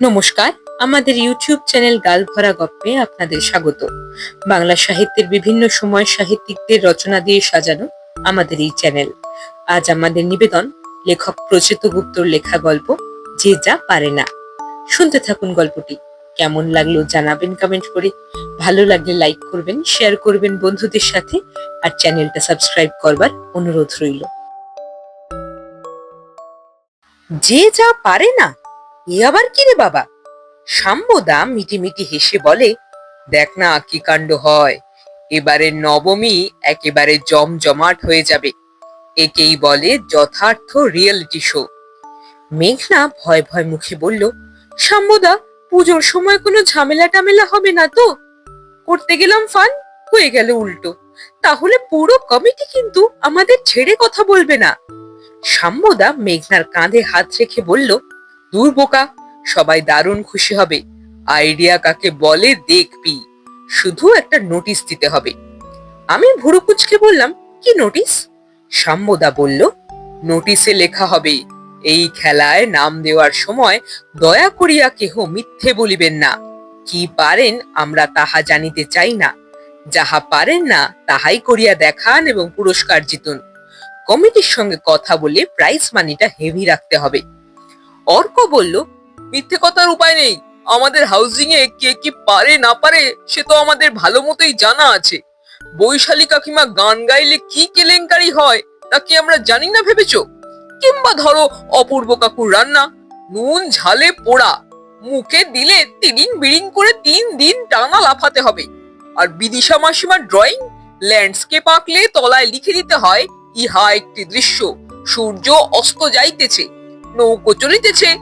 নমস্কার, আমাদের YouTube channel গাল ভরা গপ্পে আপনাদের স্বাগত। বাংলা সাহিত্যের বিভিন্ন সময় সাহিত্যিকদের রচনা দিয়ে সাজানো আমাদের এই চ্যানেল। আজ আমাদের নিবেদন, লেখক প্রচিত গুপ্তর লেখা গল্প, যে যা পারে না। শুনতে থাকুন গল্পটি। কেমন লাগল জানাবেন কমেন্ট করে। ভালো লাগলে লাইক করবেন শেয়ার করবেন বন্ধুদের সাথে, আর চ্যানেলটা সাবস্ক্রাইব করবার অনুরোধ রইল। যে যা পারে না এ আবার কি রে বাবা? সাম্যদা মিটি মিটি হেসে বলে, দেখ না কি কাণ্ড হয়। এবারে নবমী একেবারে জমজমাট হয়ে যাবে। একেই বলে যথার্থ রিয়েলিটি শো মেঘনা ভয় ভয় মুখে বলল, সাম্যদা, পুজোর সময় কোনো ঝামেলা টামেলা হবে না তো? করতে গেলাম ফান হয়ে গেল উল্টো। তাহলে পুরো কমিটি কিন্তু আমাদের ছেড়ে কথা বলবে না। সাম্যদা মেঘনার কাঁধে হাত রেখে বলল দূর বোকা, সবাই দারুণ খুশি হবে। আইডিয়া কাকে বলে দেখবি। শুধু একটা নোটিশ দিতে হবে। আমি ভুরু কুচকে বললাম, কি নোটিশ সাম্যদা বলল নোটিশে লেখা হবে, এই খেলায় নাম দেওয়ার সময় দয়া করিয়া কেহ মিথ্যে বলিবেন না। কি পারেন আমরা তাহা জানিতে চাই না। যাহা পারেন না, তাহাই করিয়া দেখান এবং পুরস্কার জিতুন। কমিটির সঙ্গে কথা বলে প্রাইজ মানিটা হেভি রাখতে হবে। অর্ক বলল, মিথ্যে কথার উপায় নেই। আমাদের হাউজিং এ কে কি পারে না পারে, সে তো আমাদের ভালো মতোই জানা আছে। বৈশালী কাকিমা গান গাইলে কি কেলেঙ্কারি হয়, তা কি আমরা জানি না ভেবেছো? কিংবা ধরো, অপূর্ব কাকুর রান্না, নুন ঝালে পোড়া, মুখে দিলে তিরিং বিড়িং করে তিন দিন টানা লাফাতে হবে। আর বিদিশা মাসিমার ড্রয়িং ল্যান্ডস্কেপ আঁকলে তলায় লিখে দিতে হয়, ইহা একটি দৃশ্য, সূর্য অস্ত যাইতেছে। নৌকো চলিতেছে।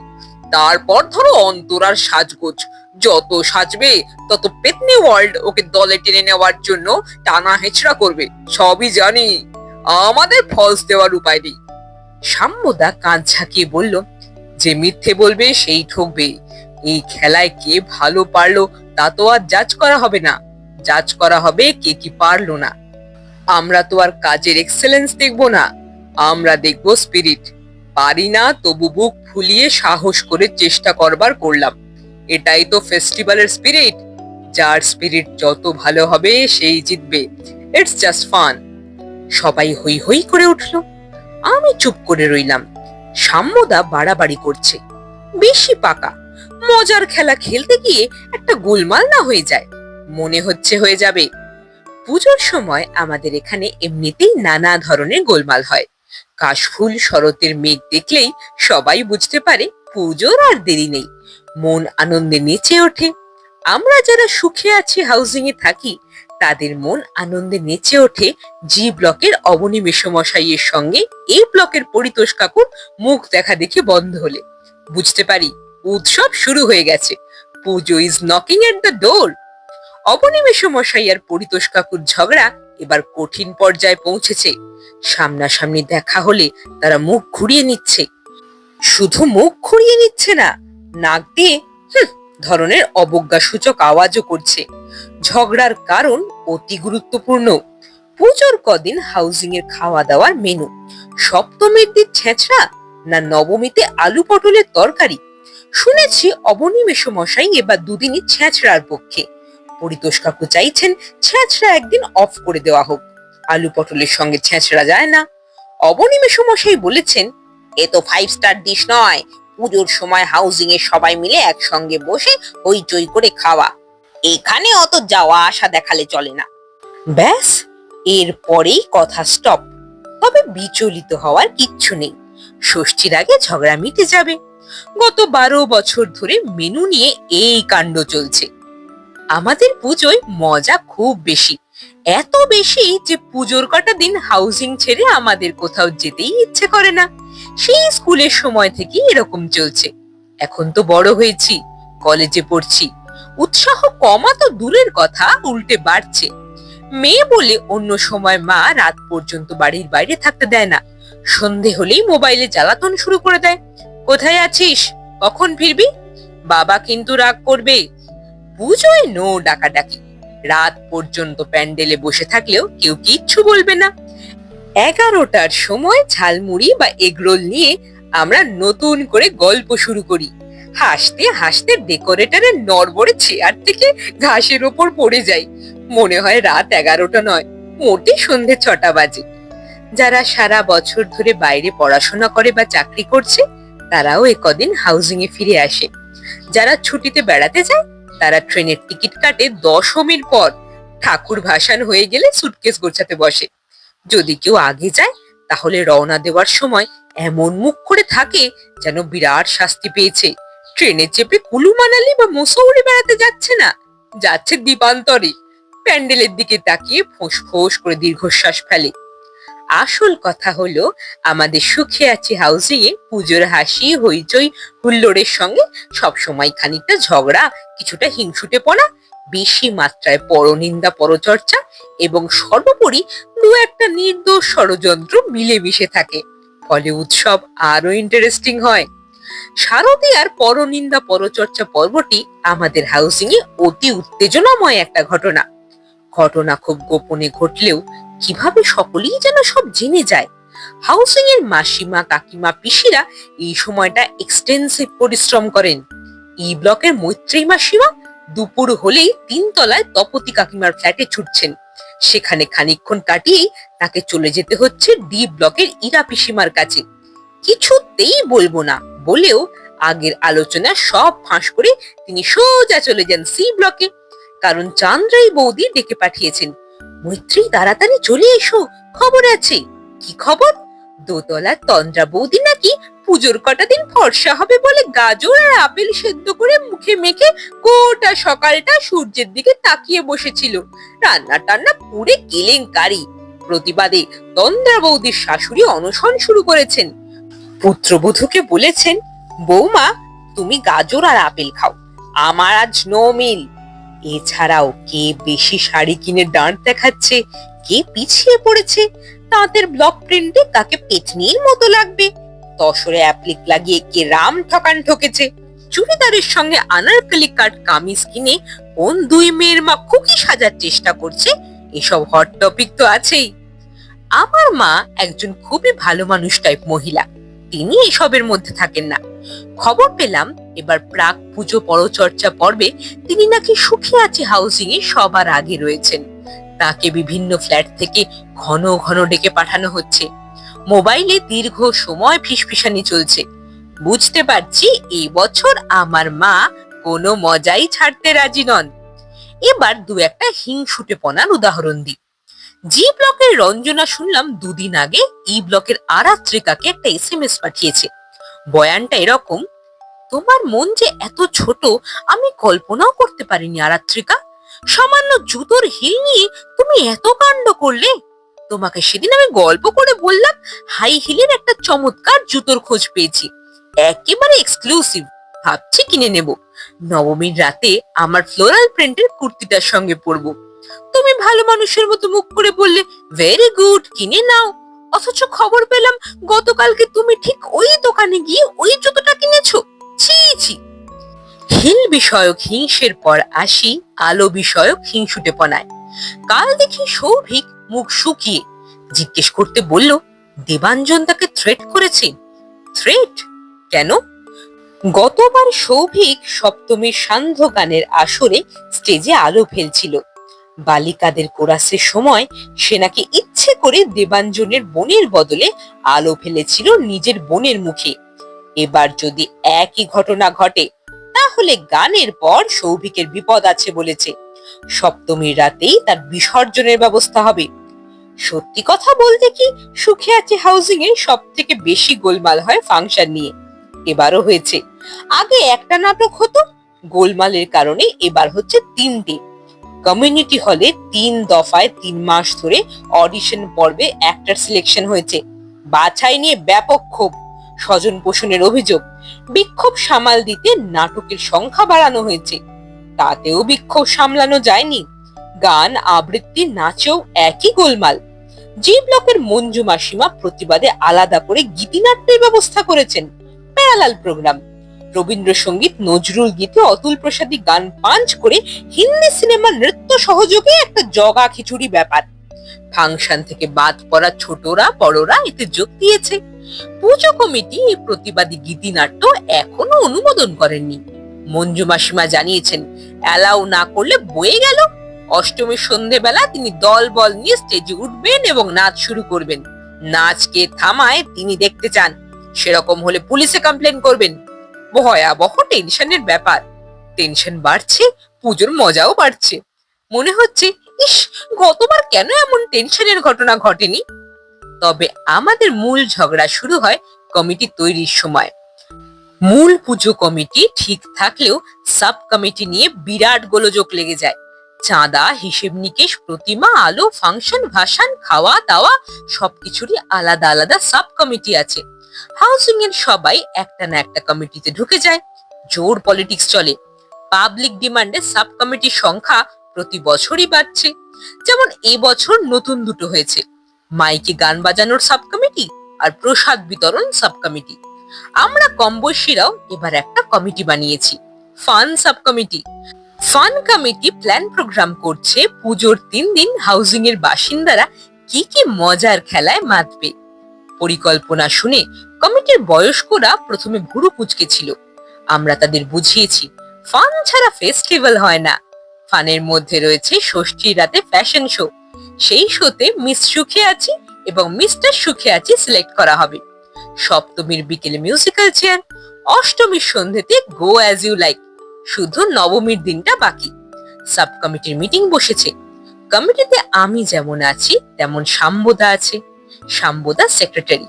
তারপর ধরো অন্তরার সাজগোজ। যত সাজবে, তত পেতনি ওয়ার্ল্ড ওকে দলে টেনে নেওয়ার জন্য টানা হেঁচড়া করবে। সবই জানি। আমাদের ফলস দেওয়ার উপায় নেই। সাম্যদা কান ঝাঁকিয়ে বলল, যে মিথ্যে বলবে, সেই ঠকবে। এই খেলায় কে ভালো পারল, তা তো আর জাজ করা হবে না। জাজ করা হবে কে কি পারল না। আমরা তো আর কাজের এক্সেলেন্স দেখব না। আমরা দেখব স্পিরিট পারি না, তবু বুক ফুলিয়ে সাহস করে চেষ্টা করবার করলাম। এটাই তো ফেস্টিভ্যালের স্পিরিট যার স্পিরিট যত ভালো হবে, সেই জিতবে। ইটস জাস্ট ফান সবাই হই হই করে উঠল। আমি চুপ করে রইলাম। সাম্যদা বাড়াবাড়ি করছে। বেশি পাকা। মজার খেলা খেলতে গিয়ে একটা গোলমাল না হয়ে যায়। মনে হচ্ছে হয়ে যাবে। পুজোর সময় আমাদের এখানে এমনিতেই নানা ধরনের গোলমাল হয়। কাশফুল শরতের মেঘ দেখলেই সবাই বুঝতে পারে পুজোর আর দেরি নেই। মন আনন্দে নেচে ওঠে। আমরা যারা সুখে আছি হাউজিং এ থাকি, তাদের মন আনন্দে নেচে ওঠে জি ব্লকের অবনী মেসমশাইয়ের সঙ্গে। এই ব্লকের পরিতোষ কাকুর মুখ দেখা দেখে বন্ধ হলে। বুঝতে পারি, উৎসব শুরু হয়ে গেছে। Pujo is knocking at the door Abani মেসমশাই আর পরিতোষ কাকুর ঝগড়া এবার কঠিন পর্যায়ে পৌঁছেছে। সামনাসামনি দেখা হলে তারা মুখ ঘুরিয়ে নিচ্ছে। শুধু মুখ ঘুরিয়ে নিচ্ছে না, নাক দিয়ে ধরনের অবজ্ঞাসূচক আওয়াজও করছে। ঝগড়ার কারণ অতি গুরুত্বপূর্ণ। পুজোর কদিন হাউজিং এর খাওয়া দাওয়ার মেনু। সপ্তমীর দিন ছেঁচড়া না নবমীতে আলু পটলের তরকারি? শুনেছি অবনিমেষ মশাই এবার দুদিনই ছেঁচড়ার পক্ষে। পরিতোষ কাকু চাইছেন ছেঁচড়া একদিন অফ করে দেওয়া হোক। আলু পটলের সঙ্গে ছেঁচড়া যায় না। অবনিমেষ মশাই বলেছেন, এ তো ফাইভ স্টার ডিশ নয়। পুজোর সময় হাউজিং এ সবাই মিলে একসঙ্গে বসে হইচই করে খাওয়া। এখানে অত যাওয়া আসা দেখালে চলে না। ব্যাস এরপরেই কথা স্টপ তবে বিচলিত হওয়ার কিচ্ছু নেই। ষষ্ঠীর আগে ঝগড়া মিটে যাবে। গত বারো বছর ধরে মেনু নিয়ে এই কাণ্ড চলছে। আমাদের পুজোয় মজা খুব বেশি। এত বেশি যে পুজোর কটা দিন হাউজিং ছেড়ে আমাদের কোথাও যেতেই ইচ্ছে করে না। সেই স্কুলের সময় থেকেই এরকম চলছে। এখন তো বড় হয়েছি, কলেজে পড়ছি। উৎসাহ কমা তো দূরের কথা, উল্টে বাড়ছে। মেয়ে বলে অন্য সময় মা রাত পর্যন্ত বাড়ির বাইরে থাকতে দেয় না। সন্ধে হলেই মোবাইলে জ্বালাতন শুরু করে দেয়। কোথায় আছিস? কখন ফিরবি? বাবা কিন্তু রাগ করবে। পুজোয় নো ডাকাডাকি। রাত পর্যন্ত প্যান্ডেলে বসে থাকলেও কেউ কিচ্ছু বলবে না। এগারোটার সময় ঝালমুড়ি বা এগরোল নিয়ে আমরা নতুন করে গল্প শুরু করি। হাসতে হাসতে ডেকোরেটরের নড়বড়ে চেয়ার থেকে ঘাসের ওপর পড়ে যাই। মনে হয় রাত এগারোটা নয়, মোটে সন্ধে ছটা বাজে। যারা সারা বছর ধরে বাইরে পড়াশোনা করে বা চাকরি করছে, তারাও একদিন কদিন হাউজিং এ ফিরে আসে। যারা ছুটিতে বেড়াতে যায় তারা ট্রেনের টিকিট কাটে দশমীর পর। ঠাকুর ভাসান হয়ে গেলে সুটকেস গোছাতে বসে। যদি কেউ আগে যায়, তাহলে রওনা দেওয়ার সময় এমন মুখ করে থাকে যেন বিরাট শাস্তি পেয়েছে। ট্রেনে চেপে কুলু মানালি বা মুসৌরি বেড়াতে যাচ্ছে না, যাচ্ছে দ্বীপান্তরে। প্যান্ডেলের দিকে তাকিয়ে ফোঁস ফোঁস করে দীর্ঘশ্বাস ফেলে। আসল কথা হলো, আমাদের সুখে আছে হাউজিং এ পুজোর হাসি, হইচই, হুল্লোড়ের সঙ্গে সবসময় খানিকটা ঝগড়া, কিছুটা হিংসুটে পড়া, বেশি মাত্রায় পরনিন্দা, পরচর্চা এবং সর্বোপরি দু একটা নির্দোষ ষড়যন্ত্র মিলেমিশে থাকে। ফলে উৎসব আরও ইন্টারেস্টিং হয়। শারদীয়ার পরনিন্দা, পরচর্চা পর্বটি আমাদের হাউসিং এ অতি উত্তেজনাময় একটা ঘটনা। ঘটনা খুব গোপনে ঘটলেও কীভাবে সকলেই যেন সব জেনে যায়? হাউসিং এর মাসিমা, কাকিমা, পিসিরা এই সময়টা এক্সটেন্সিভ পরিশ্রম করেন। ই ব্লকের মৈত্রী মাসিমা দুপুর হলেই তিনতলায় তপতি কাকিমার ফ্ল্যাটে ছুটছেন। সেখানে খানিকক্ষণ কাটিয়েই তাকে চলে যেতে হচ্ছে ডি ব্লকের ইরা পিসিমার কাছে। কিছুতেই বলব না, বলেও আগের আলোচনা সব ফাঁস করে তিনি সোজা চলে যান সি ব্লকে। কারণ চান্দ্রাই বৌদি ডেকে পাঠিয়েছেন। মৈত্রী, তাড়াতাড়ি চলে এসো। খবর আছে। কি খবর? দোতলার তন্দ্রা বৌদি নাকি পুজোর কটা দিন ফর্সা হবে বলে গাজর আর আপেল সেদ্ধ করে মুখে মেখে গোটা সকালটা সূর্যের দিকে তাকিয়ে বসেছিল। রান্না টান্না পুরে কেলেঙ্কারি। প্রতিবাদে তন্দ্রা বৌদির শাশুড়ি অনশন শুরু করেছেন। পুত্রবধূকে বলেছেন, বৌমা, তুমি গাজর আর আপেল খাও। আমার আজ নো মিল। এছাড়াও কে বেশি শাড়ি কিনে ডাঁট দেখাচ্ছে, কে পিছিয়ে পড়েছে তাঁতের ব্লক প্রিন্টে কাকে পেটনির মতো লাগবে। তসরে অ্যাপ্লিক লাগিয়ে কে রাম ঠকান ঠকেছে। চুড়িদারের সঙ্গে আনারকলি কাট কামিজ কিনে কোন দুই মেয়ের মা খুকি সাজার চেষ্টা করছে, এসব হট টপিক তো আছেই। আমার মা একজন খুবই ভালো মানুষ টাইপ মহিলা। তিনি এসবের মধ্যে থাকেন না। খবর পেলাম এবার প্রাক পুজো পরচর্চা পর্বে তিনি নাকি সুখে আছে হাউসিং এ সবার আগে রয়েছেন। তাকে বিভিন্ন ফ্ল্যাট থেকে ঘন ঘন ডেকে পাঠানো হচ্ছে। মোবাইলে দীর্ঘ সময় ফিসফিসানি চলছে। বুঝতে পারছি এই বছর আমার মা কোনো মজাই ছাড়তে রাজি নন। এবার দু একটা হিংসুটে পনার উদাহরণ দিই। জি ব্লকের রঞ্জনা শুনলাম দুদিন আগে ই ব্লকের আরাত্রিকাকে একটা এসএমএস পাঠিয়েছে। বয়ানটা এরকম তোমার মন যে এত ছোট, আমি কল্পনাও করতে পারিনি আরাত্রিকা। সামান্য জুতোর হিল নিয়ে তুমি এত কাণ্ড করলে। তোমাকে সেদিন আমি গল্প করে বললাম, হাই হিলের একটা চমৎকার জুতোর খোঁজ পেয়েছি। একেবারে এক্সক্লুসিভ ভাবছি কিনে নেব। নবমীর রাতে আমার ফ্লোরাল প্রিন্টের কুর্তিটার সঙ্গে পরবো। তুমি ভালো মানুষের মতো মুখ করে বললে ভেরি গুড কিনে নাও। অথচ খবর পেলাম, গতকালকে তুমি ঠিক ওই দোকানে গিয়ে ওই জুতোটা কিনেছো। ছি ছি। হিল বিষয়ক হিংসের পর আসি, আলো বিষয়ক হিংসুটেপনায়। কাল দেখি সৌভিক মুখ শুকিয়ে জিজ্ঞেস করতে বলল, দেবাঞ্জন তাকে থ্রেট করেছে? থ্রেট কেন? গতবার সৌভিক সপ্তমীর সান্ধ্য গানের আসরে স্টেজে আলো ফেলছিল। বালিকাদের কোরাসের সময় সে নাকি ইচ্ছে করে দেবাঞ্জনের বোনের বদলে আলো ফেলেছিল নিজের বোনের মুখে। এবার যদি একই ঘটনা ঘটে, তাহলে গানের পর সৌভিকের বিপদ আছে বলেছে। সপ্তমীর রাতেই তার বিসর্জনের ব্যবস্থা হবে। সত্যি কথা বলতে কি, সুখে আছে হাউজিং এ সব থেকে বেশি গোলমাল হয় ফাংশন নিয়ে। এবারও হয়েছে। আগে একটা নাটক হতো, গোলমালের কারণে এবার হচ্ছে তিনটে। কমিউনিটি হলে তিন দফায় তিন মাস ধরে অডিশন পর্বে অ্যাক্টর সিলেকশন হয়েছে। বাছাই নিয়ে ব্যাপক ক্ষোভ। স্বজন পোষণের অভিযোগ, বিক্ষোভ সামাল দিতে নাটকের সংখ্যা বাড়ানো হয়েছে। তাতেও বিক্ষোভ সামলানো যায়নি। গান, আবৃত্তি, নাচেও একই গোলমাল। জি ব্লকের মঞ্জু মাসিমা প্রতিবাদে আলাদা করে গীতিনাট্যের ব্যবস্থা করেছেন প্যারালাল প্রোগ্রাম। রবীন্দ্রসঙ্গীত নজরুল গীতে অতুল প্রসাদী গান পাঞ্চ করে হিন্দি সিনেমার নৃত্য সহযোগে একটা জগা খিচুড়ি ব্যাপার। ফাংশন থেকে বাদ পড়া ছোটরা, বড়রা এতে যোগ দিয়েছে। পুজো কমিটি এই প্রতিবাদী গীতিনাট্য এখনও অনুমোদন করেননি মঞ্জু মাসিমা জানিয়েছেন, অ্যালাউ না করলে বয়ে গেল। অষ্টমীর সন্ধেবেলা তিনি দল বল নিয়ে স্টেজে উঠবেন এবং নাচ শুরু করবেন। নাচকে থামায় তিনি দেখতে চান। সেরকম হলে পুলিশে কমপ্লেন করবেন। ভয়াবহ টেনশনের ব্যাপার। টেনশন বাড়ছে, পুজোর মজাও বাড়ছে। মনে হচ্ছে, ইস গতবার কেন এমন টেনশনের ঘটনা ঘটেনি? তবে আমাদের মূল ঝগড়া শুরু হয় কমিটি তৈরির সময়। মূল পুজো কমিটি ঠিক থাকলেও সাব কমিটি নিয়ে বিরাট গোলযোগ লেগে যায়। চাঁদা, হিসেব নিকেশ, প্রতিমা, আলো, ফাংশন, ভাসান, খাওয়া, দাওয়া সবকিছুরই আলাদা আলাদা সাব কমিটি আছে। হাউসিং এর সবাই একটা না একটা কমিটিতে ঢুকে যায়। জোর পলিটিক্স চলে। পাবলিক ডিমান্ডে সাব কমিটির সংখ্যা প্রতি বছরই বাড়ছে। যেমন এবছর নতুন দুটো হয়েছে। মাইকে গান বাজানোর সাব কমিটি আর প্রসাদ বিতরণ সাব কমিটি আমরা কম বয়সীরাও এবার একটা কমিটি বানিয়েছি। Fun sub committee fun committee plan programme করছে পুজোর তিন দিন হাউজিং এর বাসিন্দারা কি কি মজার খেলায় মাতবে। পরিকল্পনা শুনে কমিটির বয়স্করা প্রথমে ভুরু কুচকেছিল আমরা তাদের বুঝিয়েছি ফান ছাড়া ফেস্টিভ্যাল হয় না। ফানের মধ্যে রয়েছে ষষ্ঠীর রাতে ফ্যাশন শো সেই শোতে মিস সুখে আছি এবং মিস্টার সুখে আছি সিলেক্ট করা হবে। সপ্তমীর বিকেলে মিউজিক্যাল চেয়ার অষ্টমীর সন্ধ্যেতে গো অ্যাজ ইউ লাইক শুধু নবমীর দিনটা বাকি। সাব কমিটির মিটিং বসেছে। কমিটিতে আমি যেমন আছি, তেমন সাম্যদা আছে। সাম্যদা সেক্রেটারি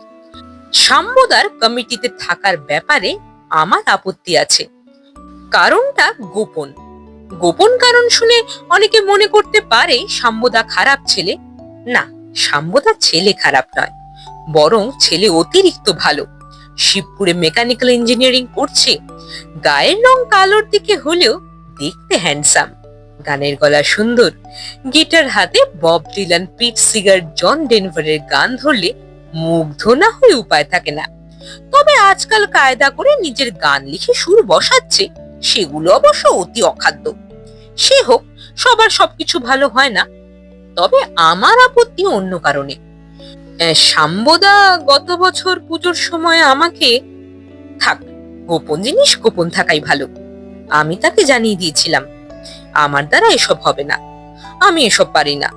সাম্যদার কমিটিতে থাকার ব্যাপারে আমার আপত্তি আছে। কারণটা গোপন। গোপন কারণ শুনে অনেকে মনে করতে পারে সাম্যদা খারাপ ছেলে। না, সাম্যদা ছেলে খারাপ নয়, বরং ছেলে অতিরিক্ত ভালো। শিবপুরে মেকানিক্যাল ইঞ্জিনিয়ারিং পড়ছে গায়ের রং কালোর দিকে হলেও দেখতে হ্যান্ডসাম গানের গলা সুন্দর, গিটার হাতে Bob Dylan Pete Seeger John ডেনভারের গান ধরলে মুগ্ধ না হয়ে উপায় থাকে না। তবে আজকাল কায়দা করে নিজের গান লিখে সুর বসাচ্ছে। সেগুলো অবশ্য অতি অখাদ্য। সে হোক সবার সবকিছু ভালো হয় না। তবে আমার আপত্তি অন্য কারণে। আহ, শাম্বদা গত বছর পুজোর সময় আমাকে থাক গোপন জিনিস গোপন থাকাই ভালো। আমি তাকে জানিয়ে দিয়েছিলাম আমার দ্বারা এসব হবে না আমি এসব পারি না।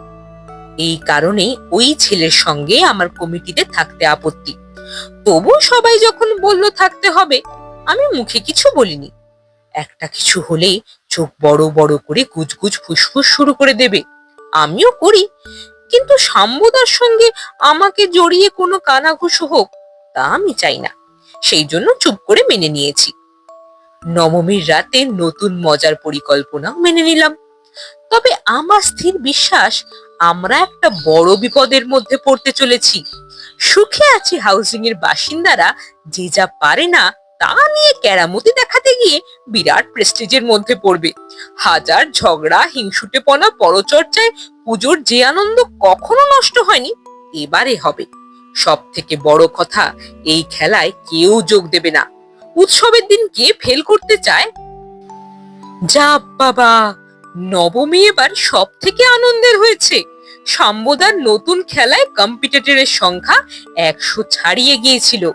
এই কারণে ওই ছেলের সঙ্গে আমার কমিটিতে থাকতে আপত্তি। তবু সবাই যখন বলল থাকতে হবে আমি মুখে কিছু বলিনি। একটা কিছু হলেই চোখ বড় বড় করে গুজগুজ ফুসফুস শুরু করে দেবে। আমিও করি। কিন্তু সাম্যদার সঙ্গে আমাকে জড়িয়ে কোনো কানাঘুষো হোক, তা আমি চাই না। সেই জন্য চুপ করে মেনে নিয়েছি। নবমীর রাতে নতুন মজার পরিকল্পনাও মেনে নিলাম। তবে আমার স্থির বিশ্বাস, আমরা একটা বড় বিপদের মধ্যে পড়তে চলেছি। সুখে আছি হাউজিং এর বাসিন্দারা যে যা পারে না তা নিয়ে কেরামতি দেখাতে গিয়ে বিরাট প্রেস্টিজের মধ্যে পড়বে। হাজার ঝগড়া, হিংসুটেপনা, পরচর্চায় পুজোর যে আনন্দ কখনো নষ্ট হয়নি, এবারে হবে। সব থেকে বড় কথা, এই খেলায় কেউ যোগ দেবে না। উৎসবের দিন কে ফেল করতে চায়? যা বাবা! নবমী এবার সব থেকে আনন্দের হয়েছে। সাম্যদার নতুন খেলায় কম্পিটিটরের সংখ্যা একশো ছাড়িয়ে গিয়েছিল।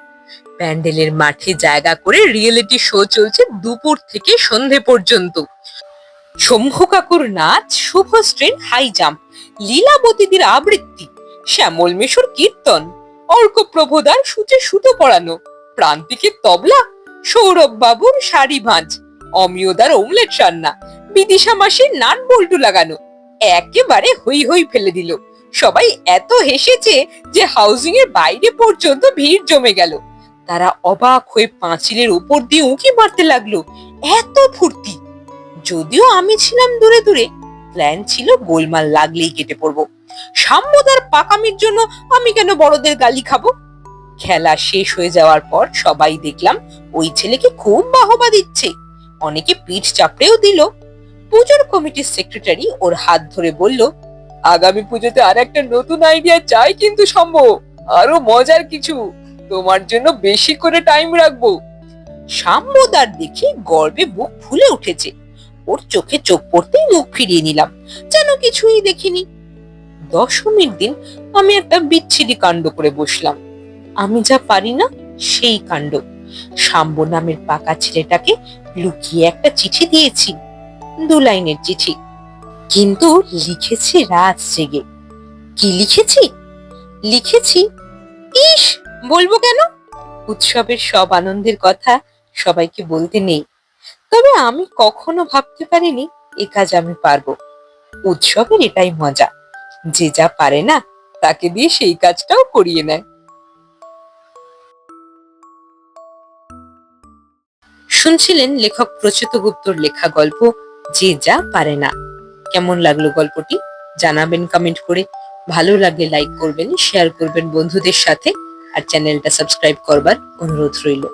প্যান্ডেলের মাঠে জায়গা করে রিয়েলিটি শো চলছে দুপুর থেকে সন্ধে পর্যন্ত। শম্ভু কাকুর নাচ শুভশ্রীর হাই জাম্প, লীলাবতীদের আবৃত্তি, শ্যামল মেশোর কীর্তন, অর্ক প্রভোদার সূচে সুতো পড়ানো প্রান্তিকের তবলা সৌরভ বাবুর শাড়ি ভাঁজ, অমিয়দার ওমলেট রান্না, বিদিশা মাসির নান বল্টু লাগানো, একেবারে হই হই ফেলে দিল। সবাই এত হেসেছে যে হাউজিং এর বাইরে পর্যন্ত ভিড় জমে গেল। তারা অবাক হয়ে পাঁচিলের উপর দিয়ে উঁকি মারতে লাগল। এত ফুর্তি। যদিও আমি ছিলাম দূরে দূরে, প্ল্যান ছিল গোলমাল লাগলেই কেটে পড়ব। সাম্যদার পাকামির জন্য আমি কেন বড়দের গালি খাব? খেলা শেষ হয়ে যাওয়ার পর সবাই দেখলাম ওই ছেলেকে খুব বাহবা দিচ্ছে। অনেকে পিঠ চাপড়েও দিল। পুজোর কমিটির সেক্রেটারি ওর হাত ধরে বলল, আগামী পুজোতে আর একটা নতুন আইডিয়া চাই কিন্তু সম্ভব। আরও মজার কিছু। তোমার জন্য বেশি করে টাইম রাখব। সাম্যদার দেখে গর্বে বুক ফুলে উঠেছে। ওর চোখে চোখ পড়তেই মুখ ফিরিয়ে নিলাম, যেন কিছুই দেখিনি। দশমীর দিন আমি একটা বিচ্ছিরি কাণ্ড করে বসলাম। আমি যা পারি না, সেই কাণ্ড। শাম্ব নামের পাকা ছেলেটাকে লুকিয়ে একটা চিঠি দিয়েছি, দু লাইনের চিঠি। কিন্তু লিখেছি রাত জেগে। কি লিখেছি? লিখেছি, ইস বলব কেন? উৎসবের সব আনন্দের কথা সবাইকে বলতে নেই। তবে আমি কখনো ভাবতে পারিনি এ কাজ আমি পারব। উৎসবের এটাই মজা। যে যা পারে না, তাকে দিয়ে সেই কাজটাও করিয়ে নেয়। শুনছিলেন লেখক প্রচ্যুত গুপ্তর লেখা গল্প, যে যা পারে না। কেমন লাগল গল্পটি? জানাবেন কমেন্ট করে। ভালো লাগলে লাইক করবেন, শেয়ার করবেন বন্ধুদের সাথে। আর চ্যানেলটা সাবস্ক্রাইব করবার অনুরোধ রইল।